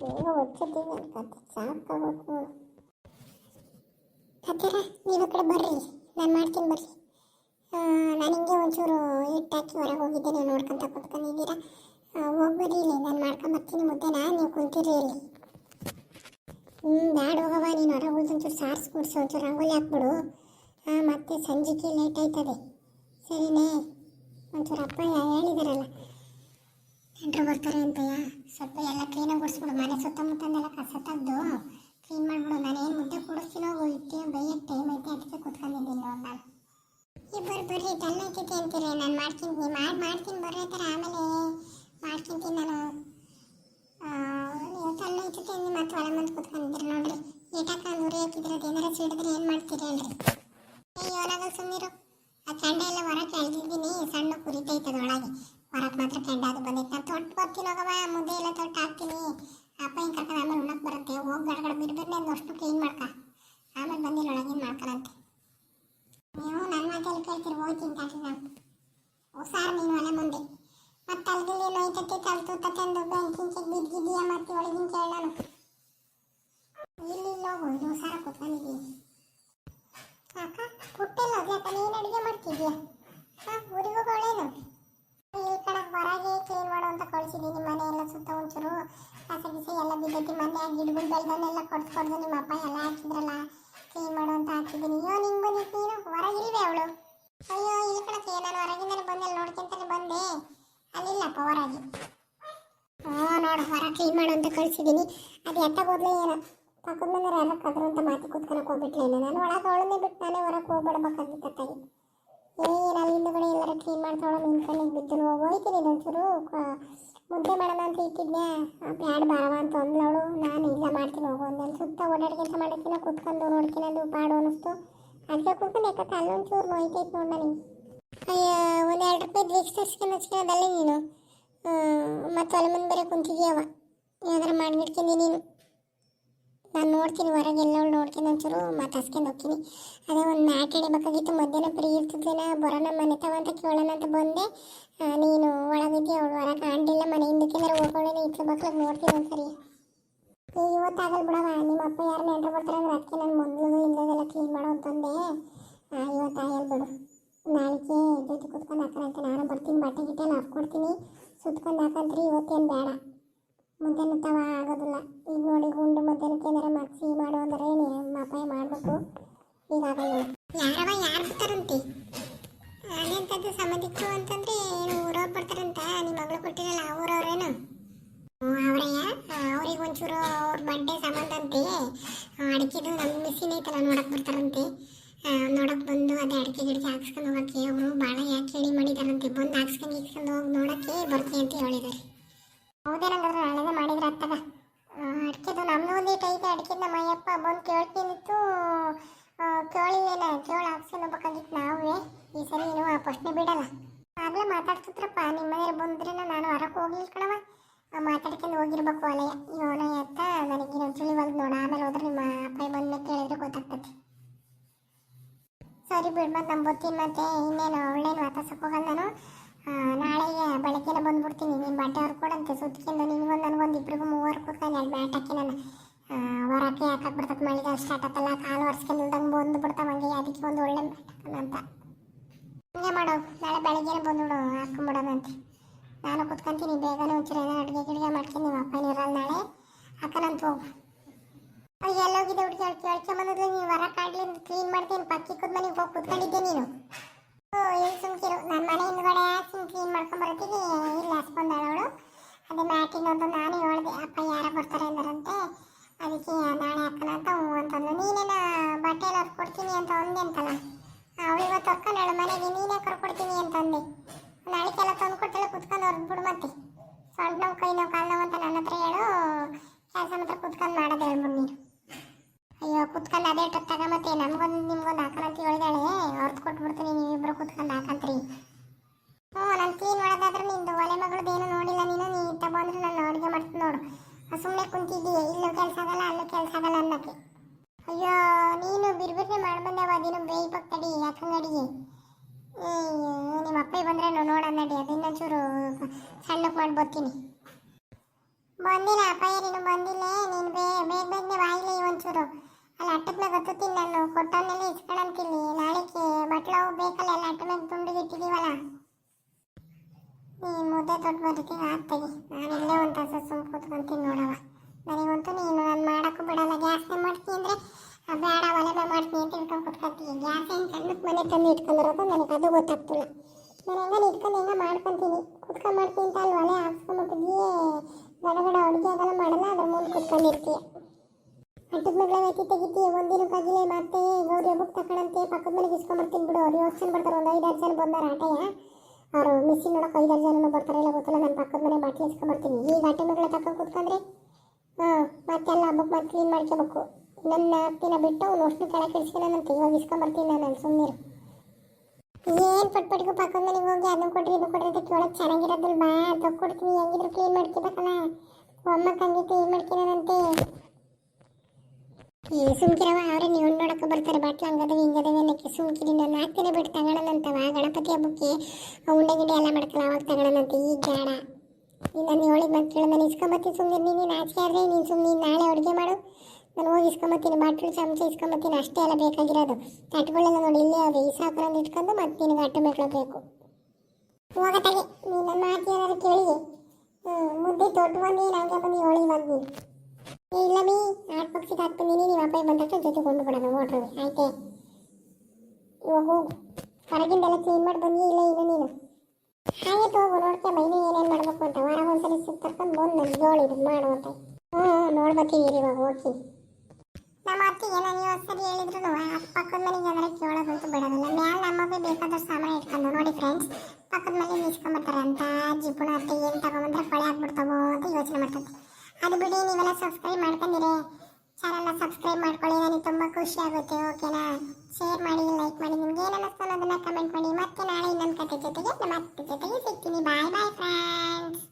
ಬೇಗ ಒಚ್ಚಿದ್ದೀವಿ ಅಂತ ಸಾಕಾಗೋದು ಅದರ ನೀವು ಕಡೆ ಬರ್ರಿ. ನಾನು ಮಾಡ್ತೀನಿ ಬರ್ರಿ. ನಾನು ಹಿಂಗೆ ಒಂಚೂರು ಹಿಟ್ಟು ಹಾಕಿ ಹೊರಗೆ ಹೋಗಿದ್ದೆ ನೋಡ್ಕೊಂತ ಕೂತ್ಕೊಂಡಿದ್ದೀರಾ? ಹೋಗ್ಬರಿ ಇಲ್ಲಿ, ನಾನು ಮಾಡ್ಕೊಂಬರ್ತೀನಿ ಮುದ್ದೆನ. ನೀವು ಕುಂತೀರಿ ಇಲ್ಲಿ. ಹ್ಞೂ ಬ್ಯಾಡ ಹೋಗವ ನೀನು ಹೊರಗೆ ಹೋಗಿ ಒಂಚೂರು ಸಾರ್ಸ್ ಕುಡಿಸಿ, ಒಂಚೂರು ರಂಗೋಲಿ ಹಾಕ್ಬಿಡು. ಮತ್ತೆ ಸಂಜೆಗೆ ಲೇಟ್ ಆಯ್ತದೆ. ಸರಿನೇ? ಒಂಚೂರು ಅಪ್ಪ ಹೇಳಿದಾರಲ್ಲ ನೆಂಟರು ಬರ್ತಾರೆ ಅಂತಯ್ಯ ಸ್ವಲ್ಪ ಎಲ್ಲ ಕ್ಲೀನಾಗಿ ಗುಡಿಸ್ಬಿಡು ಮನೆ ಸುತ್ತಮುತ್ತಂದೆಲ್ಲ ಕಸ ತದ್ದು ಕ್ಲೀನ್ ಮಾಡ್ಬಿಡು. ನಾನು ಏನು ಮುದ್ದೆ ಕೊಡಿಸ್ತೀನೋ ಇಟ್ಟೆ ಬೈಯಕ್ಕೆ ಟೈಮ್ ಐತೆ ಅದಕ್ಕೆ ಕೂತ್ಕೊಂಡಿದ್ದೀನಿ ನೋಡಿ ನಾನು. ಇಬ್ಬರು ಬರ್ರಿ ಡಲ್ ಐತೈತೆ ಅಂತೀರಿ. ನಾನು ಮಾಡ್ತೀನಿ ಮಾಡಿ, ಮಾಡ್ತೀನಿ ಬರ್ರಿ ಆಮೇಲೆ ಮಾಡ್ಕೊಂತೀನಿ ನಾನು. ನೀವು ಡಲ್ ಐತೈತೆ ಅಂದು ಮತ್ತೆ ಒಳ ಮಂದಿ ಕೂತ್ಕೊಂಡಿದ್ದೀರಿ ನೋಡ್ರಿ. ಏಟಾಕ ನುರಿ ಹಾಕಿದ್ರೆ ಅದೇನಾರ ಸಿಡಿದ್ರೆ ಏನು ಮಾಡ್ತೀರಿ ಹೇಳ್ರಿ ಅಯ್ಯೋ ನಾಗ ಸುಮ್ಮನಿರು ಆ ಕೆಂಡ ಎಲ್ಲ ಹೊರಗೆ ಎಳ್ದಿದ್ದೀನಿ ಸಣ್ಣ ಕುರಿತೈತದ ಒಳಗೆ ಹೊರಗೆ ಮಾತ್ರ ಕೆಂಡ ಅದು ಬಂದೈತೆ ನಾನು ತೊಟ್ಟು ಬರ್ತೀನಿ ಹೋಗವ ಮುದ್ದೆ ಎಲ್ಲ ತೊಟ್ಟು ಹಾಕ್ತೀನಿ ಅಪ್ಪ ಹಿಂಗೆ ಕರ್ಕೊಂಡು ಆಮೇಲೆ ಉಣ್ಣಕ್ಕೆ ಬರುತ್ತೆ ಹೋಗಿ ಗಡಗಡ ಬಿಡ್ಬಿಡ್ನೆ ಒಂದು ಅಷ್ಟು ಕ್ಲೀನ್ ಮಾಡ್ಕ ಆಮೇಲೆ ಬಂದಿಲ್ಲ ಒಳಗೇನು ಮಾಡ್ಕೊಳಂತೆ ನೀವು ನನ್ನ ಮಾತಲ್ಲಿ ಕೇಳ್ತೀರಿ ಹೋಗ್ತೀನಿ ತಾಟಿ ನಾನು ಹುಷಾರು ನೀನು ಒಲೆ ಮುಂದೆ ಮತ್ತೆ ಅಲ್ಗಲ್ಲಿ ನೋಯ್ತೈತೆ ತಲೆ ತೂತತೆ ಅಂದು ಬೆಂಕಿಂಚೆಗೆ ಬಿದ್ದಿದ್ದೀಯ ಮತ್ತೆ ಒಳಗಿನ ಕೇಳೋಣ ಇಲ್ಲಿ ಇಲ್ಲಿ ಹೋಗು ಇದು ಹುಷಾರ ಕೂತ್ಕೊಂಡಿದ್ದೀನಿ ಅಕ್ಕ ಪುಟ್ಟೆಲ್ಲ ಯಾಕ ನೀನು ಅಡುಗೆ ಮಾಡ್ತಿದ್ಯಾ ಹಾಂ ಊರಿಗೆ ಹೋಗೋಳೇನು ಈ ಕಡೆ ಹೊರಗೆ ಕ್ಲೀನ್ ಮಾಡು ಅಂತ ಕಳಿಸಿದ್ದೀನಿ ಮನೆ ಎಲ್ಲ ಸುತ್ತ ಒಂಚೂರು ಕಸ ಗಿಸ ಎಲ್ಲ ಬಿದ್ದೈತಿ. ಮನೆ ಗಿಡಗಳು ಬೆಳೆದನ್ನೆಲ್ಲ ಕೊಡ್ದು ಕೊಡ್ದು ನಿಮ್ಮ ಅಪ್ಪ ಎಲ್ಲ ಹಾಕಿದ್ರಲ್ಲ ಕ್ಲೀನ್ ಮಾಡು ಅಂತ ಹಾಕಿದ್ದೀನಿ. ಅಯ್ಯೋ, ನಿಂಗೆ ಬಂದಿತ್ತು ನೀನು? ಹೊರಗಿಲ್ವೇ ಅವಳು? ಅಯ್ಯೋ, ಇಲ್ಲಿ ಕಣಕ್ಕೆ, ನಾನು ಹೊರಗಿಂದಲೇ ಬಂದೆ ನೋಡ್ಕೊಂತಾನೆ ಬಂದೆ. ಅಲ್ಲಿಲ್ಲಪ್ಪ ಹೊರಗೆ. ಹ್ಞೂ, ನೋಡು, ಹೊರ ಕ್ಲೀನ್ ಮಾಡು ಅಂತ ಕಳಿಸಿದ್ದೀನಿ. ಅದು ಎತ್ತ ಹೋದ್ಲೆ ಏನೋ, ಪಕ್ಕದ ಮನೆ ಎಲ್ಲ ಕದ್ರು ಅಂತ ಮಾತು ಕೂತ್ಕೊಳಕ್ಕೆ ಹೋಗ್ಬಿಟ್ಲೇನು ನಾನು ಒಳಗೆ ಅವಳನ್ನೇ ಬಿಟ್ಟು ನಾನೇ ಹೊರಗೆ ಹೋಗ್ಬಿಡ್ಬೇಕಾಗಿತ್ತು ತಾಯಿ. ಏನು ಅಲ್ಲಿ ಹಿಂದುಗಡೆ ಎಲ್ಲರೂ ಕ್ಲೀನ್ ಮಾಡ್ತಾವಳ ನಿನ್ನ ಕಣ್ಣಿಗೆ ಬಿದ್ದು ಹೋಗ್ತೀನಿ ಒಂಚೂರು. ಕ- ಮುದ್ದೆ ಮಾಡೋಣ ಅಂತ ಇಟ್ಟಿದ್ದೆ ಬ್ಯಾಡ ಬಾರವ ಅಂತ ಅಂದ್ಲವಳು ನಾನು ಇಲ್ಲ, ಮಾಡ್ತೀನಿ ಹೋಗೋ ಅಂದೆ ಸುತ್ತ ಓಡಾಡಿ ಮಾಡಕ್ಕಿನ ಕುತ್ಕೊಂಡು ನೋಡ್ಕೊಂಡು ಪಾಡು ಅನ್ನಿಸ್ತು. ಅದಕ್ಕೆ ಕೂತ್ಕೊಂಡು ಯಾಕತ್ತೆ ಅಲ್ಲೊಂಚೂರು ನೋಯ್ತೈತೆ ನೋಡ ನನಗೆ. ಅಯ್ಯೋ, ಒಂದು ಎರಡು ರೂಪಾಯಿ ದ್ವಿಕ್ಸ್ ಹಚ್ಕೊಳ್ಳೋದಲ್ಲ ನೀನು. ಮತ್ತು ಅಲ್ಲಿ ಮುಂದೆ ಬರೀ ಕುಂತಿದ್ಯವ ಏನಾದ್ರು ಮಾಡಿಬಿಡ್ತೀನಿ ನೀನು? ನಾನು ನೋಡ್ತೀನಿ, ಹೊರಗೆ ಎಲ್ಲವಳು ನೋಡ್ತೀನಿ ಒಂಚೂರು ಮಾತಾಡ್ಸ್ಕೊಂಡು ಹೋಗ್ತೀನಿ. ಅದೇ ಒಂದು ಮ್ಯಾಟ್ ಹಿಡಿಬೇಕಾಗಿತ್ತು, ಮಧ್ಯಾಹ್ನ ಫ್ರೀ ಇರ್ತಿದ್ದೇನೆ ಬರೋಣ ಮನೆ ತವ ಅಂತ ಕೇಳೋಣ ಅಂತ ಬಂದೆ. ನೀನು ಒಳಗಿದ್ದೆ, ಅವಳು ಹೊರ ಕಾಣಲಿಲ್ಲ ಮನೆ ಹಿಂದಕ್ಕೆಂದ್ರೆ ಹೋಗೋಣ ಇತ್ತು ಮಕ್ಳಿಗೆ ನೋಡ್ತೀನಿ ಒಂದ್ಸರಿ. ಇವತ್ತಾಗಲ್ಲ ಬಿಡವ ನಿಮ್ಮ ಅಪ್ಪ ಯಾರು ನೆಂಟ್ರು ಬರ್ತಾರೆ ಅಂದ್ರೆ ಅದಕ್ಕೆ ನಾನು ಮೊದಲು ಇಲ್ಲದೆಲ್ಲ ಕ್ಲೀನ್ ಮಾಡೋ ಅಂತಂದೆ ಇವತ್ತು ಇವತ್ತಾಗಲ್ಲ ಬಿಡು. ನಾಳೆಗೆ ಜೊತೆ ಕುತ್ಕೊಂಡು ಅಂತ, ನಾನು ಬರ್ತೀನಿ, ಬಟ್ಟೆ ಗಿಟ್ಟೆ ಎಲ್ಲ ಹಾಕ್ಕೊಡ್ತೀನಿ ಸುತ್ಕೊಂಡು ಹಾಕಂತ್ರಿ, ಇವತ್ತೇನು ಬೇಡ. ಮಧ್ಯಾಹ್ನ ತವ ಆಗೋದಿಲ್ಲ. ಈಗ ನೋಡಿ ಗುಂಡು ಮಧ್ಯಾಹ್ನಕ್ಕೆ ಏನಾರ ಸಿಹಿ ಮಾಡು ನಿಮ್ಮ ಅಪ್ಪ ಮಾಡಬೇಕು? ಈಗ ಆಗಲ್ಲ ಯಾರವ ಯಾರು ಬರ್ತಾರಂತೆ? ಅದೆಂಥದ್ದು ಸಂಬಂಧಿಕರು ಅಂತಂದ್ರೆ ಏನು ಊರವ್ರು ಬರ್ತಾರಂತ? ನಿಮ್ಮ ಮಗಳು ಕೊಟ್ಟಿರಲ್ಲ ಊರವ್ರೇನು? ಅವರಯ್ಯ? ಅವ್ರಿಗೆ ಒಂಚೂರು ಅವ್ರ ಬಡ್ಡೆ ಸಂಬಂಧ ಅಂತೆ. ಅಡಿಕೆದು ನಮ್ಮ ಮಿಸ್ಸಿನ ಐತಲ್ಲ ನೋಡಕ್ಕೆ ಬರ್ತಾರಂತೆ. ನೋಡಕ್ಕೆ ನೋಡಕ್ ಬಂದು ಅದೇ ಅಡಿಕೆ ಗಿಡಕ್ಕೆ ಹಾಕ್ಸ್ಕೊಂಡು ಹೋಗಕ್ಕೆ. ಅವರು ಭಾಳ ಯಾಕೆ ಹೇಳಿ ಮಾಡಿದಾರಂತೆ? ಬಂದು ಹಾಕ್ಸ್ಕೊಂಡು ಇಕ್ಸ್ಕೊಂಡು ಹೋಗಿ ನೋಡಕ್ಕೆ ಬರ್ತೀನಿ ಅಂತ ಹೇಳಿದ್ದಾರೆ ಹೌದೇನಂದ್ರೆ ಹಳೆದೇ ಮಾಡಿದ್ರೆ ಅತ್ತಾಗ ಅಡಿಕೆದು ನಮ್ಮದು ಒಂದು ಇಟ್ಟು ಐತೆ ಅಡಿಕೆದ ನಮ್ಮ ಅಯ್ಯಪ್ಪ ಬಂದು ಕೇಳ್ತೀನಿತ್ತು ಕೇಳಿವೇನ ಕೇಳಿ ಹಾಕ್ಸ್ಕೊಂಡು ಹೋಗ್ಬೇಕಾಗಿತ್ತು ನಾವೇ ಈ ಸರಿ ಏನು ಆ ಪ್ರಶ್ನೆ ಬಿಡಲ್ಲ. ಆಗ್ಲೇ ಮಾತಾಡ್ತಿದ್ರಪ್ಪ ನಿಮ್ಮ ಮನೇಲಿ ಬಂದ್ರೆ ನಾನು ಹೊರಕ್ಕೆ ಹೋಗ್ಲಿಲ್ಲ ಕಣವ ಮಾತಾಡ್ಕೊಂಡು ಹೋಗಿರ್ಬೇಕು ಅಲೆಯ ಇವನ ಎತ್ತ, ನನಗೆ ಇನ್ನೊಂದು ತಿಳಿವಲ್ದು ನೋಡ. ಆಮೇಲೆ ಹೋದ್ರೆ ನಿಮ್ಮ ಅಪ್ಪ ಬಂದ್ಮೇಲೆ ಕೇಳಿದ್ರೆ ಗೊತ್ತಾಗ್ತದೆ. ಸರಿ ಬಿಡ್ ಮತ್ತೆ ನಂಬೋತೀನಿ ಮತ್ತೆ ಇನ್ನೇನು ಒಳ್ಳೇನು ವಾಪಸ್ಸಕ್ಕೆ ಹೋಗಲ್ಲ ನಾನು. ನಾಳೆಗೆ ಬೆಳಗ್ಗೆಲ್ಲ ಬಂದ್ಬಿಡ್ತೀನಿ. ನೀನು ಬಟ್ಟೆ ಹೊರ್ಕೊಡಂತೆ ಕೊಡಂತೆ ಸುತ್ಕೊಂಡು ನಿನಗೊಂದು ನನಗೊಂದು ಇಬ್ಬರಿಗೂ ಮೂವರು ಕೂತ್ಕೊಂಡು ಎರಡು ಬ್ಯಾಟ್ ಹಾಕಿ ನಾನು ಹೊರಕ್ಕೆ ಹಾಕಕ್ಕೆ ಬಿಡ್ತದೆ ಮಳೆಗಾಲ ಸ್ಟಾರ್ಟ್ ಆತಲ್ಲ ಕಾಲು ಒರೆಸ್ಕೊಂಡು ಇಲ್ದಂಗೆ ಬಂದು ಬಿಡ್ತಾವ ಹಂಗೆ. ಅದಕ್ಕೆ ಒಂದು ಒಳ್ಳೆ ಬ್ಯಾಟ್ ಹಾಕೋಣ ಅಂತ. ಹಂಗೆ ಮಾಡೋ. ನಾಳೆ ಬೆಳಗ್ಗೆನೆ ಬಂದ್ಬಿಡು ಹಾಕೊಂಬಿಡೋಣಂತೆ ನಾನು ಕುತ್ಕೊಂತೀನಿ, ಬೇಗನೆ ಒಂಚೂರು ಏನೋ ಅಡುಗೆ ಗಿಡಿಗೆ ಮಾಡ್ತೀನಿ, ನಿಮ್ಮ ಅಪ್ಪನ ಇರಲ್ಲ ನಾಳೆ. ಹಾಕೋಣಂತ ಹೋಗು. ಅಯ್ಯ, ಎಲ್ಲೋಗಿದೆ ಹುಡುಗಿ, ಅಳ್ಕೆ ಕೇಳ್ಕೊಂಬಂದಿದ್ಲು ಬಂದಿದ್ಲು ನೀನು ಹೊರ ಕಾಡ್ಲಿಂದ ಕ್ಲೀನ್ ಮಾಡ್ತೀನಿ. ಪಕ್ಕಿ ಕುದ್ ಮನೆಗೆ ಹೋಗಿ ಕುತ್ಕೊಂಡಿದ್ದೆ ನೀನು. ಓ ಇಲ್ಲಿ ಸುಮ್ಕಿರು ನನ್ನ ಮನೆ ಹಿಂದ್ಗಡೆ ಹಾಕಿ ಕ್ಲೀನ್ ಮಾಡ್ಕೊಂಬರ್ತೀನಿ ಇಲ್ಲಿ ಹಾಸ್ಕೊಂಡಾಳ ಅವಳು. ಅದೇ ಮ್ಯಾಟಿನ ನಾನು ಹೇಳಿದೆ. ಅಪ್ಪ ಯಾರ ಬರ್ತಾರೆ ಅಂದರಂತೆ. ಅದಕ್ಕೆ ನಾಳೆ ಹಾಕೋಣ ಅಂತ ಹ್ಞೂ ಅಂತಂದು ನೀನೇನ ಬಟ್ಟೆ ಎಲ್ಲ ಕೊಡ್ತೀನಿ ಅಂತ ಒಂದೇ ಅಂತಲ್ಲ ಅವಳು ಇವತ್ತು ಹೊರ್ಕೊಂಡಾಳು ಮನೆಗೆ ನೀನೇ ಕೊಡ್ತೀನಿ ಅಂತಂದೆ ನಾಳೆಗೆಲ್ಲ ತಂದು ಕೊಟ್ಟೆಲ್ಲ ಕುತ್ಕೊಂಡು ಹೊರದ್ಬಿಡು ಮತ್ತೆ ಸೊಂಟ ನೋವು ಕೈ ನೋವು ಕಾಲು ನೋವು ಅಂತ ನನ್ನ ಹತ್ರ ಹೇಳು ಕೆಲಸ ಮಾತ್ರ ಕುತ್ಕೊಂಡು ಮಾಡೋದು ಹೇಳ್ಬಿಡು ನೀನು ಅಯ್ಯೋ ಕುತ್ಕೊಂಡು ಅದೇ ಟತ್ತಾಗ ಮತ್ತೆ ನಮ್ಗೊಂದು ನಿಮ್ಗೊಂದು ಹಾಕೋಣ ಅಂತ ಹೇಳಿದಾಳೆ ಹೊರ್ತು ಕೊಟ್ಬಿಡ್ತೀನಿ, ನೀವಿಬ್ರು ಕೂತ್ಕೊಂಡು ಹಾಕಂತ್ರಿ. ಹ್ಞೂ, ನಾನು ಕ್ಲೀನ್ ಮಾಡೋದಾದ್ರೆ ನಿಂದು, ಒಲೆ ಮಗಳದ್ದು ಏನು ನೋಡಿಲ್ಲ ನೀನು, ನೀ ಬಂದ್ರೆ ನಾನು ಅಡುಗೆ ಮಾಡ್ತೀನಿ ನೋಡು. ಸುಮ್ಮನೆ ಕುಂತಿದ್ದೀಯ? ಇಲ್ಲೂ ಕೆಲಸ ಆಗಲ್ಲ, ಅಲ್ಲೂ ಕೆಲಸ ಆಗಲ್ಲ ಅನ್ನಕ್ಕೆ. ಅಯ್ಯೋ, ನೀನು ಬಿರ್ಬಿರ್ನೆ ಮಾಡ್ಬಂದವ? ಅದೇನು ಬೇಯ್ಬೇಕು ತಡಿ ಅಯ್ಯೋ ನಿಮ್ಮ ಅಪ್ಪ ಬಂದ್ರೆ ನೋಡೋಣ ನಡಿ ಅದನ್ನ ಚೂರು ಸಣ್ಣಕ್ಕೆ ಮಾಡಿ ಬರ್ತೀನಿ ಬಂದಿಲ್ಲ ಅಪ್ಪ ನೀನು ಬಂದಿಲ್ಲ ದೊಡ್ಡ ಬದುಕಿಗೆ ಆಗ್ತೀವಿ ನಾನು ಇಲ್ಲೇ ಒಂದು ತಾಸು ಸುಮ್ಮ ಕೂತ್ಕೊಂತೀನಿ ನೋಡವ ನನಗಂತೂ ನೀನು ನಾನು ಮಾಡೋಕ್ಕೂ ಬಿಡಲ್ಲ. ಗ್ಯಾಸ್ನೇ ಮಾಡ್ತೀನಿ ಅಂದರೆ ಬೇಡ ಒಲೆ ಮಾಡ್ತೀನಿ ಅಂತ ಇಟ್ಕೊಂಡು ಕೂತ್ಕೊಳ್ತೀನಿ ಗ್ಯಾಸ್ ಏನು ಸಣ್ಣಕ್ಕೆ ಮನೆ ತಂದು ಇಟ್ಕೊಂಡಿರೋದು ನನಗೆ ಅದು ಗೊತ್ತಾಗ್ತಿಲ್ಲ. ನಾನು ಹೆಂಗೆ ಇಟ್ಕೊಂಡು ಹೆಂಗೆ ಮಾಡ್ಕೊತೀನಿ. ಕುತ್ಕೊಂಡು ಮಾಡ್ತೀನಿ ಅಂತ ಅಲ್ಲಿ ಒಲೆ ಹಾಕ್ಸ್ಕೊಂಬಿಟ್ಟಿದ್ವಿ ಗಡಗಡ ಅಡುಗೆ ಅದೆಲ್ಲ ಮಾಡಲ್ಲ, ಅದ್ರ ಮುಂದೆ ಕುತ್ಕೊಂಡಿರ್ತೀವಿ ಅಟ್ಟದ ಮಗಳ ವ್ಯಕ್ತಿ ತೆಗಿತಿ ಒಂದಿನ ಕಗಿಲೆ ಮತ್ತೆ ಗೌರಿ ಹಬ್ಬಕ್ಕೆ ತಗೊಳಂತೆ ಪಕ್ಕದ ಮನೆಗೆ ಇಸ್ಕೊಂಬರ್ತೀನಿ ಬಿಡು. ಅವ್ರು ಯೋಚನೆ ಬರ್ತಾರೆ ಒಂದು ಐದಾರು ಜನ ಬಂದಾರ ಆಟಯ್ಯ ಅವರು ಮಿಸ್ಸಿನ ನೋಡೋಕೆ ಐದಾರು ಜನ ಬರ್ತಾರೆ ಇಲ್ಲ ಗೊತ್ತಿಲ್ಲ, ನಾನು ಪಕ್ಕದ ಮನೆ ಬಾಟ್ಲಿ ಇಸ್ಕೊಂಬರ್ತೀನಿ ಈಗ ಅಟ್ಟೆ ಟೈಮ್ಗಳ ತಕ್ಕ ಕೂತ್ಕೊಂಡ್ರೆ ಹಾಂ ಮತ್ತೆಲ್ಲ ಹಬ್ಬಕ್ಕೆ ಮತ್ತೆ ಕ್ಲೀನ್ ಮಾಡ್ಕೋಬೇಕು ನನ್ನ ಅಪ್ಪಿನ ಬಿಟ್ಟು ಅವ್ನು ಅಷ್ಟು ಕೆಳಗೆ ಇಳಿಸ್ಕೊಳ್ಳೋಣಂತೆ ಇವಾಗ ಇಸ್ಕೊಂಬರ್ತೀನಿ ನಾನು ಸುಮ್ಮನೆ ಏನು ಪಟ್ಪಟ್ಗೂ ಪಕ್ಕದ ಮನೆಗೆ ಹೋಗಿ ಅದನ್ನ ಕೊಡ್ರಿ ಇದು ಕೊಡ್ರಿ ಅಂತ ಕೇಳೋಕೆ ಚೆನ್ನಾಗಿರೋದಿಲ್ಲ ಬಾ ಕೊಡ್ತೀನಿ ಹೆಂಗಿದ್ರು ಕ್ಲೀನ್ ಮಾಡ್ಕೋಬೇಕಲ್ಲ ಅಮ್ಮ ಹಂಗೆ ಕ್ಲೀನ್ ಮಾಡ್ಕೊಳ್ಳೋಣಂತೆ ಏ ಸುಮ್ಕಿರವ ಅವ್ರೆ ನೀವು ನೋಡಕ್ಕೆ ಬರ್ತಾರೆ, ಬಾಟ್ಲ ಹಂಗದ ಹಿಂಗದವೆ ಅನ್ನಕ್ಕೆ ಸುಮ್ಕಿರಿ, ನಾನು ಹಾಕ್ತೇನೆ ಬಿಟ್ಟು ತಗೊಳ್ಳೋಣಂತವ ಗಣಪತಿ ಹಬ್ಬಕ್ಕೆ ಉಂಡೆ ಗಿಂಡೆ ಎಲ್ಲ ಮಾಡ್ಕೊಳ್ಳೋ ಅವಾಗ ತಗೊಳ್ಳೋಣಂತೆ ಈಗ ಬೇಡ. ನಾನು ಹೇಳಿದ ಬಂದು ಕೇಳ, ನಾನು ಇಸ್ಕೊಂಬತ್ತೀನಿ ಸುಮ್ಮನೆ ನೀನು ನಾಚಿಕೆ ಆದರೆ ನೀನು ಸುಮ್ಮನೆ ನಾಳೆ ಅಡುಗೆ ಮಾಡು. ನಾನು ಹೋಗಿ ಇಸ್ಕೊಂಬತ್ತೀನಿ, ಬಾಟ್ಲು ಚಮಚ ಇಸ್ಕೊಂಬತ್ತೀನಿ, ಅಷ್ಟೇ ಎಲ್ಲ ಬೇಕಾಗಿರೋದು. ತಟ್ಗಳೆಲ್ಲ ನೋಡಿ, ಇಲ್ಲೇ ಅದೇ ಈ ಸಾಕರಂದು ಇಟ್ಕೊಂಡು ಮತ್ತೆ ನಿನಗೆ ಅಟ್ಟು ಬೇಕು. ಹೋಗತ್ತಾಗೆ ನೀನು ನನ್ನ ಮಾತು ಏನಾದ್ರು ಕೇಳಿ ಮುದ್ದೆ ದೊಡ್ಡ ಬಂದು ನಂಗೆ ಬಂದು ಹೇಳಿ ಬಂದು. ಇಲ್ಲ ಮೀ. ಹಾಕ್ತೀನಿ ನೀವು ಅಪ್ಪ ಬಂದಷ್ಟು ಜೊತೆ ಕೊಂಡು ಬಿಡೋಣ ಓಟ್ರವಿ ಆಯ್ತೆ? ಇವಾಗ ಹೋಗು. ಹೊರಗಿಂದೆಲ್ಲ ಕ್ಲೀನ್ ಮಾಡಿ ಬಂದಿ ಇಲ್ಲ ಇಲ್ಲ ನೀನು. ಹಾಗೆ ಹೋಗು ನೋಡ್ಕೆ, ಮೈನು ಏನೇನು ಮಾಡ್ಬೇಕು ಅಂತ. ವಾರ ಒಂದ್ಸಲಿ ಸುತ್ತರ್ಕೊಂಡು ಬಂದು ಜೋಳ ಇದು ಮಾಡು ಅಂತ. ಹ್ಞೂ ನೋಡ್ಬತ್ತೀನಿ ಇವಾಗ, ಹೋಗಿ. ನಮ್ಮ ಅತ್ತಿಗೆ ನಾನು ಇವತ್ತು ಸರಿ ಹೇಳಿದ್ರು ಪಕ್ಕದ ಮನೆಗೆ ಅಂದ್ರೆ ಕೇಳೋದಂತೂ ಬಿಡೋದಿಲ್ಲ ಮ್ಯಾಲೆ ನಮಗೆ ಬೇಕಾದಷ್ಟು ಸಾಮಾನು ಇಟ್ಕೊಂಡು ನೋಡಿ ಫ್ರೆಂಡ್ಸ್ ಪಕ್ಕದ ಮನೆ ನಿಲ್ಸ್ಕೊಂಬರ್ತಾರೆ ಅಂತ. ಜಿಪುಣ ಅತ್ತೆ ಏನು ತಗೊಂಬಂದ್ರೆ ಕೊಳೆ ಆಗ್ಬಿಡ್ತಾವೋ ಅಂತ ಯೋಚನೆ ಮಾಡ್ತದೆ ಅದು ಬಿಡಿ, ನೀವೆಲ್ಲ ಸಬ್ಸ್ಕ್ರೈಬ್ ಮಾಡ್ಕೊಂಡಿರಿ. ಚಾನಲ್ನ ಸಬ್ಸ್ಕ್ರೈಬ್ ಮಾಡ್ಕೊಳ್ಳಿ, ನನಗೆ ತುಂಬ ಖುಷಿ ಆಗುತ್ತೆ ಓಕೆನಾ ಶೇರ್ ಮಾಡಿ ಲೈಕ್ ಮಾಡಿ, ನಿಮ್ಗೆ ಏನು ಅನ್ನಿಸ್ತಾನೋ ಅದನ್ನು ಕಮೆಂಟ್ ಮಾಡಿ. ಮತ್ತೆ ನಾಳೆ ಇನ್ನೊಂದು ಕತೆ ಜೊತೆಗೆ, ನಮ್ಮ ಅತ್ತೆ ಜೊತೆಗೆ ಸಿಗ್ತೀನಿ. ಬಾಯ್ ಬಾಯ್ ಫ್ರೆಂಡ್ಸ್